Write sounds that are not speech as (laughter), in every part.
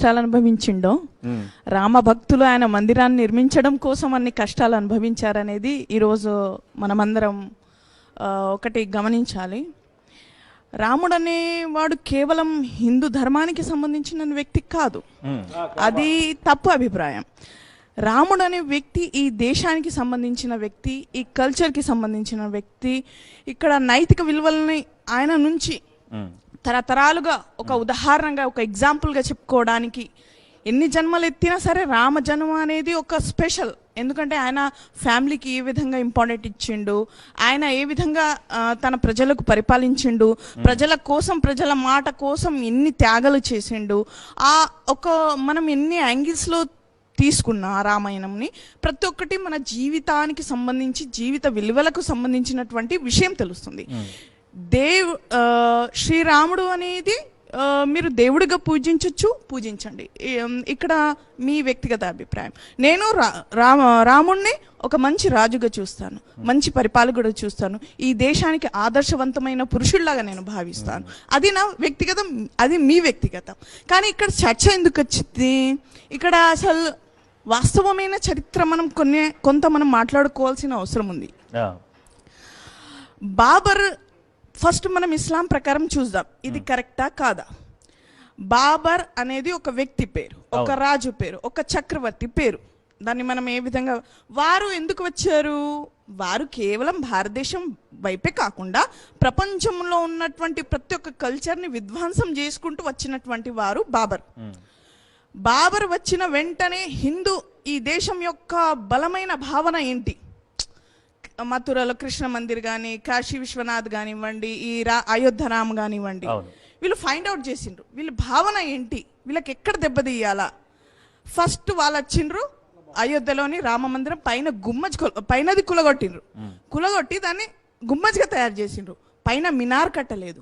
కష్టాలు అనుభవించిండో రామ భక్తులు ఆయన మందిరాన్ని నిర్మించడం కోసం అన్ని కష్టాలు అనుభవించారనేది ఈరోజు మనమందరం ఒకటి గమనించాలి. రాముడు అనేవాడు కేవలం హిందూ ధర్మానికి సంబంధించిన వ్యక్తి కాదు. అది తప్పు అభిప్రాయం. రాముడు అనే వ్యక్తి ఈ దేశానికి సంబంధించిన వ్యక్తి ఈ కల్చర్కి సంబంధించిన వ్యక్తి ఇక్కడ నైతిక విలువలని ఆయన నుంచి తరతరాలుగా ఒక ఉదాహరణగా ఒక ఎగ్జాంపుల్గా చెప్పుకోవడానికి ఎన్ని జన్మలు ఎత్తినా సరే రామ జన్మ అనేది ఒక స్పెషల్ ఎందుకంటే ఆయన ఫ్యామిలీకి ఏ విధంగా ఇంపార్టెంట్ ఇచ్చిండు ఆయన ఏ విధంగా తన ప్రజలకు పరిపాలించిండు ప్రజల కోసం ప్రజల మాట కోసం ఎన్ని త్యాగాలు చేసిండు ఆ ఒక మనం ఎన్ని యాంగిల్స్లో తీసుకున్న ఆ రామాయణంని ప్రతి ఒక్కటి మన జీవితానికి సంబంధించి జీవిత విలువలకు సంబంధించినటువంటి విషయం తెలుస్తుంది. దేవ్ శ్రీరాముడు అనేది మీరు దేవుడిగా పూజించవచ్చు పూజించండి. ఇక్కడ మీ వ్యక్తిగత అభిప్రాయం. నేను రా రామ రాముణ్ణి ఒక మంచి రాజుగా చూస్తాను. మంచి పరిపాలకుడు చూస్తాను. ఈ దేశానికి ఆదర్శవంతమైన పురుషుల్లాగా నేను భావిస్తాను. అది నా వ్యక్తిగతం అది మీ వ్యక్తిగతం. కానీ ఇక్కడ చర్చ ఎందుకు వచ్చింది? ఇక్కడ అసలు వాస్తవమైన చరిత్ర మనం కొన్ని కొంత మనం మాట్లాడుకోవాల్సిన అవసరం ఉంది. బాబర్ ఫస్ట్ మనం ఇస్లాం ప్రకారం చూద్దాం. ఇది కరెక్టా? కాదా? బాబర్ అనేది ఒక వ్యక్తి పేరు ఒక రాజు పేరు ఒక చక్రవర్తి పేరు. దాన్ని మనం ఏ విధంగా వారు ఎందుకు వచ్చారు? వారు కేవలం భారతదేశం వైపే కాకుండా ప్రపంచంలో ఉన్నటువంటి ప్రతి ఒక్క కల్చర్ని విధ్వంసం చేసుకుంటూ వచ్చినటువంటి వారు బాబర్. బాబర్ వచ్చిన వెంటనే హిందూ ఈ దేశం యొక్క బలమైన భావన ఏంటి? మథురలో కృష్ణ మందిర్ కానీ కాశీ విశ్వనాథ్ కానివ్వండి ఈ రా అయోధ్య రామ్ కానివ్వండి. వీళ్ళు ఫైండ్ అవుట్ చేసిండ్రు. వీళ్ళ భావన ఏంటి? వీళ్ళకి ఎక్కడ దెబ్బతీయాలా ఫస్ట్ వాళ్ళు వచ్చిండ్రు అయోధ్యలోని రామ మందిరం పైన గుమ్మజ్ పైనది కులగొట్టిండ్రు. కులగొట్టి దాన్ని గుమ్మజ్గా తయారు చేసిండ్రు. పైన మినార్ కట్టలేదు.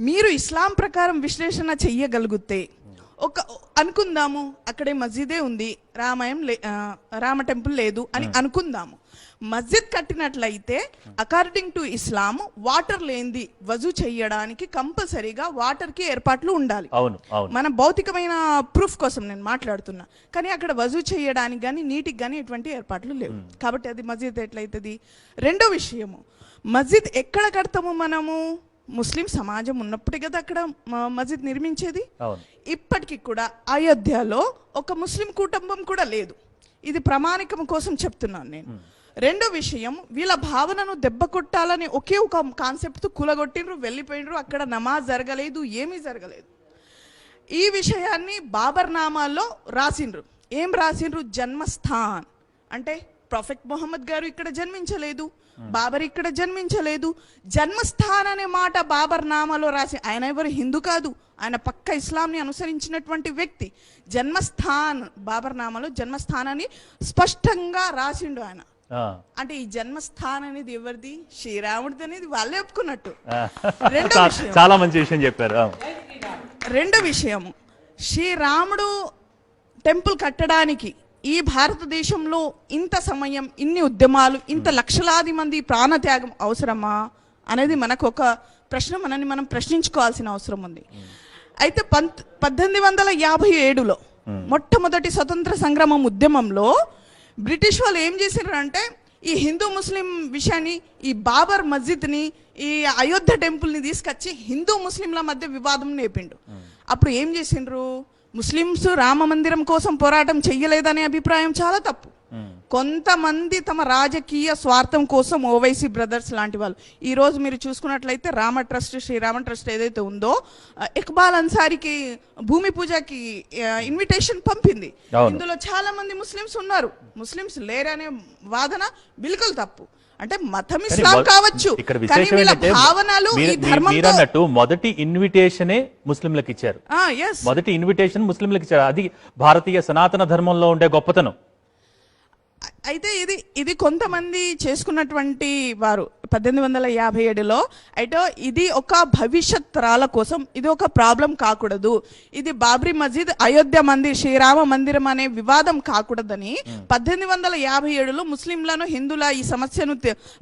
మీరు ఇస్లాం ప్రకారం విశ్లేషణ చెయ్యగలిగితే ఒక అనుకుందాము అక్కడే మస్జిదే ఉంది రామాయం లే రామ టెంపుల్ లేదు అని అనుకుందాము. మస్జిద్ కట్టినట్లయితే అకార్డింగ్ టు ఇస్లాం వాటర్ లేనిది వజు చెయ్యడానికి కంపల్సరీగా వాటర్కి ఏర్పాట్లు ఉండాలి. మన భౌతికమైన ప్రూఫ్ కోసం నేను మాట్లాడుతున్నా. కానీ అక్కడ వజూ చేయడానికి కానీ నీటికి కానీ ఎటువంటి ఏర్పాట్లు లేవు. కాబట్టి అది మస్జిద్ ఎట్లయితుంది? రెండో విషయము మస్జిద్ ఎక్కడ కడతాము మనము? ముస్లిం సమాజం ఉన్నప్పుడే కదా అక్కడ మస్జిద్ నిర్మించేది? ఇప్పటికి కూడా అయోధ్యలో ఒక ముస్లిం కుటుంబం కూడా లేదు. ఇది ప్రామాణికం కోసం చెప్తున్నాను నేను. రెండో విషయం వీళ్ళ భావనను దెబ్బ కొట్టాలని ఒకే ఒక కాన్సెప్ట్ కూలగొట్టిండ్రు వెళ్ళిపోయినరు అక్కడ నమాజ్ జరగలేదు ఏమీ జరగలేదు. ఈ విషయాన్ని బాబర్ నామాల్లో రాసిండ్రు. ఏం రాసిండ్రు? జన్మస్థాన్. అంటే ప్రొఫెక్ట్ మొహమ్మద్ గారు ఇక్కడ జన్మించలేదు బాబర్ ఇక్కడ జన్మించలేదు. జన్మస్థాన్ అనే మాట బాబర్ నామాలో రాసి ఆయన ఎవరు హిందూ కాదు ఆయన పక్క ఇస్లాంని అనుసరించినటువంటి వ్యక్తి. జన్మస్థాన్ బాబర్ నామాలో జన్మస్థానాన్ని స్పష్టంగా రాసిండు ఆయన. అంటే ఈ జన్మస్థాన్ అనేది ఎవరిది? శ్రీరాముడిది అనేది వాళ్ళే ఒప్పుకున్నట్టు. రెండో విషయం. చాలా మంచి విషయం చెప్పారు. రెండో విషయము శ్రీరాముడు టెంపుల్ కట్టడానికి ఈ భారతదేశంలో ఇంత సమయం ఇన్ని ఉద్యమాలు ఇంత లక్షలాది మంది ప్రాణత్యాగం అవసరమా? అనేది మనకు ఒక ప్రశ్న మనల్ని మనం ప్రశ్నించుకోవాల్సిన అవసరం ఉంది. అయితే పంత్ పద్దెనిమిది వందల యాభై ఏడులో మొట్టమొదటి స్వతంత్ర సంగ్రామం ఉద్యమంలో బ్రిటిష్ వాళ్ళు ఏం చేశారు అంటే ఈ హిందూ ముస్లిం విషయాన్ని ఈ బాబర్ మస్జిద్ని ఈ అయోధ్య టెంపుల్ని తీసుకొచ్చి హిందూ ముస్లింల మధ్య వివాదం నేపిండు. అప్పుడు ఏం చేసిండ్రు? ముస్లిమ్స్ రామ మందిరం కోసం పోరాటం చెయ్యలేదనే అభిప్రాయం చాలా తప్పు. కొంతమంది తమ రాజకీయ స్వార్థం కోసం ఓవైసీ బ్రదర్స్ లాంటి వాళ్ళు. ఈ రోజు మీరు చూసుకున్నట్లయితే రామ ట్రస్ట్ శ్రీరామ ట్రస్ట్ ఏదైతే ఉందో ఇక్బాల్ అన్సారీకి భూమి పూజకి ఇన్విటేషన్ పంపింది. ఇందులో చాలా మంది ముస్లిమ్స్ ఉన్నారు. ముస్లిమ్స్ లేరనే వాదన బిల్కుల్ తప్పు. అంటే మతం ఇస్లాం కావచ్చు. ఇక్కడ విశేషం ఏంటంటే భావనలు ఈ మీరు- మీరు- మీరు ధర్మంతో అన్నట్టు మొదటి ఇన్విటేషనే ముస్లింలకు ఇచ్చారు. మొదటి ఇన్విటేషన్ ముస్లింలకు ఇచ్చారు. అది భారతీయ సనాతన ధర్మంలో ఉండే గొప్పతనం. అయితే ఇది ఇది కొంతమంది చేసుకున్నటువంటి వారు పద్దెనిమిది వందల యాభై ఏడులో అయితే ఇది ఒక భవిష్యత్ తరాల కోసం ఇది ఒక ప్రాబ్లం కాకూడదు. ఇది బాబ్రీ మస్జిద్ అయోధ్య మందిర్ శ్రీరామ మందిరం అనే వివాదం కాకూడదని పద్దెనిమిది వందల యాభై ఏడులో ముస్లింలను హిందువుల ఈ సమస్యను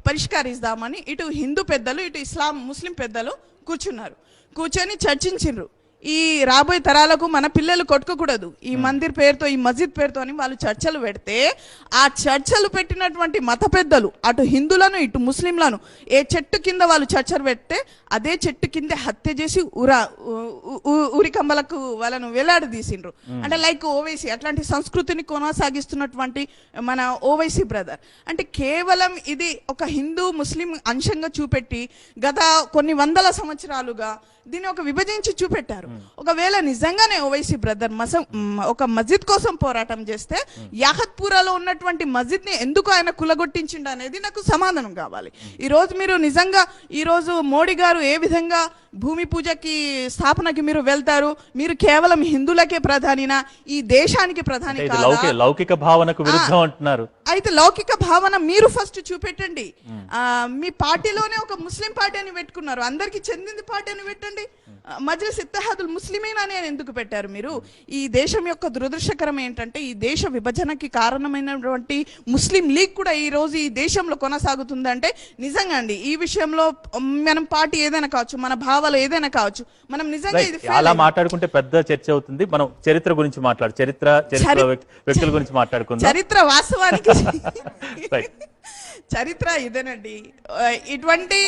పరిష్కరిస్తామని ఇటు హిందూ పెద్దలు ఇటు ఇస్లాం ముస్లిం పెద్దలు కూర్చున్నారు. కూర్చొని చర్చించిండ్రు ఈ రాబోయే తరాలకు మన పిల్లలు కొట్టుకోకూడదు. ఈ మందిర్ పేరుతో ఈ మస్జిద్ పేరుతో అని వాళ్ళు చర్చలు పెడితే ఆ చర్చలు పెట్టినటువంటి మత పెద్దలు అటు హిందువులను ఇటు ముస్లింలను ఏ చెట్టు కింద వాళ్ళు చర్చలు పెడితే అదే చెట్టు కింద హత్య చేసి ఉరా ఉరికంబలకు వాళ్ళను వేలాడదీసిండ్రు అంటే లైక్ ఓవైసీ అట్లాంటి సంస్కృతిని కొనసాగిస్తున్నటువంటి మన ఓవైసీ బ్రదర్. అంటే కేవలం ఇది ఒక హిందూ ముస్లిం అంశంగా చూపెట్టి గత కొన్ని వందల సంవత్సరాలుగా దీన్ని ఒక విభజించి చూపెట్టారు. ఒకవేళ నిజంగానే ఓవైసీ బ్రదర్ మస ఒక మస్జిద్ కోసం పోరాటం చేస్తే యాహత్పురాలో ఉన్నటువంటి మస్జిద్ని ఎందుకు ఆయన కులగొట్టించిండు అనేది నాకు సమాధానం కావాలి. ఈ రోజు మీరు నిజంగా ఈ రోజు మోడీ గారు ఏ విధంగా భూమి పూజకి స్థాపనకి మీరు వెళ్తారు? మీరు కేవలం హిందువులకే ప్రధానినా? ఈ దేశానికి ప్రధాని లౌకిక భావనకు విరుద్ధం అంటున్నారు. అయితే లౌకిక భావన మీరు ఫస్ట్ చూపెట్టండి. ఆ, మీ పార్టీలోనే ఒక ముస్లిం పార్టీ అని పెట్టుకున్నారు. అందరికి చెందింది పార్టీ అని పెట్టండి మజ్లిస్ ఇత్తహాదుల్ ముస్లిమీన్ అని ఎందుకు పెట్టారు మీరు? ఈ దేశం యొక్క దురదృష్టకరం ఏంటంటే ఈ దేశ విభజనకి కారణమైనటువంటి ముస్లిం లీగ్ కూడా ఈ రోజు ఈ దేశంలో కొనసాగుతుందంటే నిజంగా అండి ఈ విషయంలో మనం పార్టీ ఏదైనా కావచ్చు మన భావాలు ఏదైనా కావచ్చు మనం నిజంగా ఇది అలా. మాట్లాడుకుంటే పెద్ద చర్చ అవుతుంది. మనం చరిత్ర గురించి మాట్లాడు చరిత్ర చరిత్ర చరి- వ్యక్- వ్యక్తుల గురించి మాట్లాడుకుందాం. చరిత్ర వాస్తవానికి. చరిత్ర ఇదేనండి. ఇటువంటి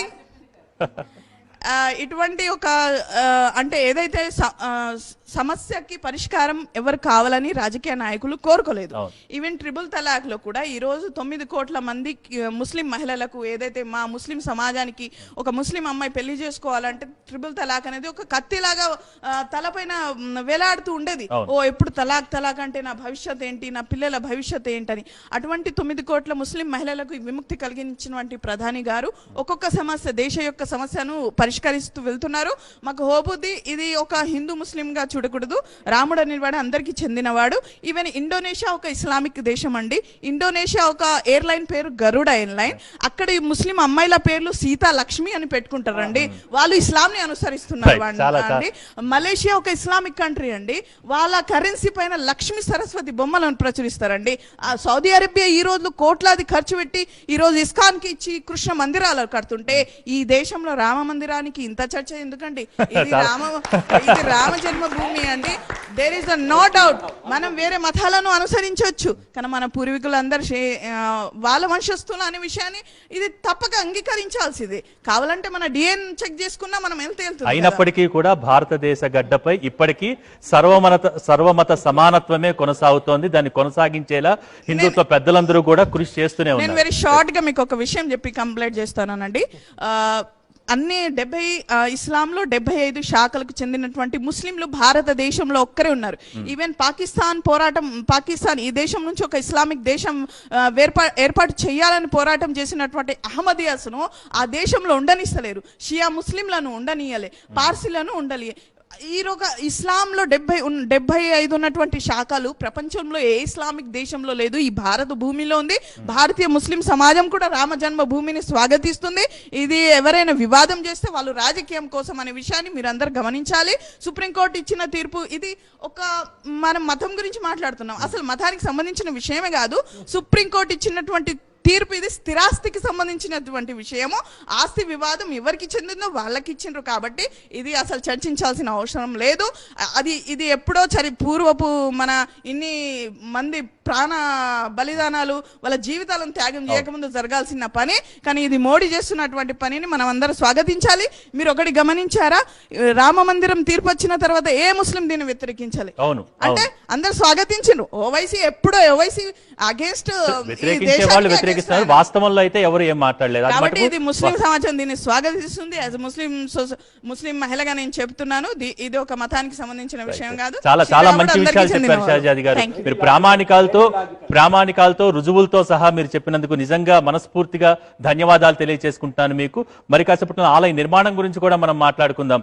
ఆ, ఇటువంటి ఒక అంటే ఏదైతే స- సమస్యకి పరిష్కారం ఎవరు కావాలని రాజకీయ నాయకులు కోరుకోలేదు. ఈవెన్ ట్రిపుల్ తలాక్లో కూడా ఈ రోజు తొమ్మిది కోట్ల మంది ముస్లిం మహిళలకు ఏదైతే మా ముస్లిం సమాజానికి ఒక ముస్లిం అమ్మాయి పెళ్ళి చేసుకోవాలంటే ట్రిపుల్ తలాక్ అనేది ఒక కత్తిలాగా తలపైన వేలాడుతూ ఉండేది. ఓ ఎప్పుడు తలాక్ తలాక్ అంటే నా భవిష్యత్ ఏంటి నా పిల్లల భవిష్యత్ ఏంటని అటువంటి తొమ్మిది కోట్ల ముస్లిం మహిళలకు విముక్తి కలిగించినటువంటి ప్రధాని గారు ఒక్కొక్క సమస్య దేశ యొక్క సమస్యను పరిష్కరిస్తూ వెళ్తున్నారు మాకు హోబుద్ది ఇది ఒక హిందూ ముస్లింగా చూడకూడదు. రాముడు అనేవాడు అందరికీ చెందినవాడు. ఈవెన్ ఇండోనేషియా ఒక ఇస్లామిక్ దేశం అండి. ఇండోనేషియా ఒక ఎయిర్లైన్ పేరు గరుడ ఎయిర్లైన్ అక్కడ ఈ ముస్లిం అమ్మాయిల పేర్లు సీతా లక్ష్మి అని పెట్టుకుంటారండి. వాళ్ళు అనుసరిస్తున్నారు. వాడిని చాలా, చాలా. అండి. మలేషియా ఒక ఇస్లామిక్ కంట్రీ అండి. వాళ్ళ కరెన్సీ పైన లక్ష్మీ సరస్వతి బొమ్మలను ప్రచురిస్తారండి. ఆ సౌదీ అరేబియా ఈ రోజు కోట్లాది ఖర్చు పెట్టి ఈ రోజు ఇస్కాన్కి ఇచ్చి కృష్ణ మందిరాలు కడుతుంటే ఈ దేశంలో రామ మందిరానికి ఇంత చర్చ ఎందుకండి? ఇది (laughs) రామ ఇది రామ జన్మభూమి అండి? దేర్ ఇస్ నో డౌట్ మనం వేరే మతాలను అనుసరించవచ్చు కానీ మన పూర్వీకులందరూ వాళ్ళ వంశస్థులు అనే విషయాన్ని ఇది తప్పక అంగీకరించాల్సింది. కావాలంటే మన డిఎన్ చెక్ చేసుకున్నా మనం వెళ్తే వెళ్తుంది కదా. అయినప్పటికీ కూడా భారతదేశ గడ్డపై ఇప్పటికీ సర్వమత సర్వమత సమానత్వమే కొనసాగుతోంది. దాన్ని కొనసాగించేలా హిందుత్వ పెద్దలందరూ కూడా కృషి చేస్తూనే నేను ఉన్నారు. వెరీ షార్ట్గా మీకు ఒక విషయం చెప్పి కంప్లైంట్ చేస్తానండి ఆ, అన్ని డెబ్బై ఇస్లాంలో డెబ్బై ఐదు శాఖలకు చెందినటువంటి ముస్లింలు భారతదేశంలో ఒక్కరే ఉన్నారు. ఈవెన్ పాకిస్తాన్ పోరాటం పాకిస్తాన్ ఈ దేశం నుంచి ఒక ఇస్లామిక్ దేశం ఏర్పాటు చేయాలని పోరాటం చేసినటువంటి అహ్మదియాస్ను ఆ దేశంలో ఉండనిస్తలేరు. షియా ముస్లింలను ఉండనీయలే పార్సీలను ఉండలే ఈరోజు ఇస్లాంలో డెబ్బై డెబ్బై ఐదు ఉన్నటువంటి శాఖలు ప్రపంచంలో ఏ ఇస్లామిక్ దేశంలో లేదు. ఈ భారత భూమిలో ఉంది. భారతీయ ముస్లిం సమాజం కూడా రామ జన్మభూమిని స్వాగతిస్తుంది. ఇది ఎవరైనా వివాదం చేస్తే వాళ్ళు రాజకీయం కోసం అనే విషయాన్ని మీరు అందరు గమనించాలి. సుప్రీంకోర్టు ఇచ్చిన తీర్పు ఇది ఒక మనం మతం గురించి మాట్లాడుతున్నాం. అసలు మతానికి సంబంధించిన విషయమే కాదు. సుప్రీంకోర్టు ఇచ్చినటువంటి తీర్పు ఇది స్థిరాస్తికి సంబంధించినటువంటి విషయము. ఆస్తి వివాదం ఎవరికి చెందిందో వాళ్ళకి ఇచ్చిండ్రు కాబట్టి ఇది అసలు చర్చించాల్సిన అవసరం లేదు. అది ఇది ఎప్పుడో చరి పూర్వపు మన ఇన్ని మంది ప్రాణ బలిదానాలు వాళ్ళ జీవితాలను త్యాగం చేయకముందు జరగాల్సిన పని. కానీ ఇది మోడీ చేస్తున్నటువంటి పనిని మనం అందరూ స్వాగతించాలి. మీరు ఒకటి గమనించారా? రామ మందిరం తీర్పు వచ్చిన తర్వాత ఏ ముస్లిం దీన్ని వ్యతిరేకించాలి? అంటే అందరు స్వాగతించిండ్రు. ఓవైసీ ఎప్పుడో ఓవైసీ అగేన్స్ట్ వ్యతిరేకిస్తున్నారు వాస్తవంలో అయితే ఎవరు ఏం మాట్లాడలేదు. కాబట్టి ఇది ముస్లిం సమాజం దీన్ని స్వాగతిస్తుంది. యాజ్ ముస్లిం ముస్లిం మహిళగా నేను చెప్తున్నాను. ఇది ఒక మతానికి సంబంధించిన విషయం కాదు. చాలా చాలా మంచి విషయాలు చెప్పారు. షాజాది గారు. మీరు ప్రామాణికాలతో ప్రామాణికాలతో రుజువులతో సహా మీరు చెప్పినందుకు నిజంగా మనస్ఫూర్తిగా ధన్యవాదాలు తెలియజేసుకుంటున్నాను మీకు. మరి కాసేపట్లో ఆలయ నిర్మాణం గురించి కూడా మనం మాట్లాడుకుందాం.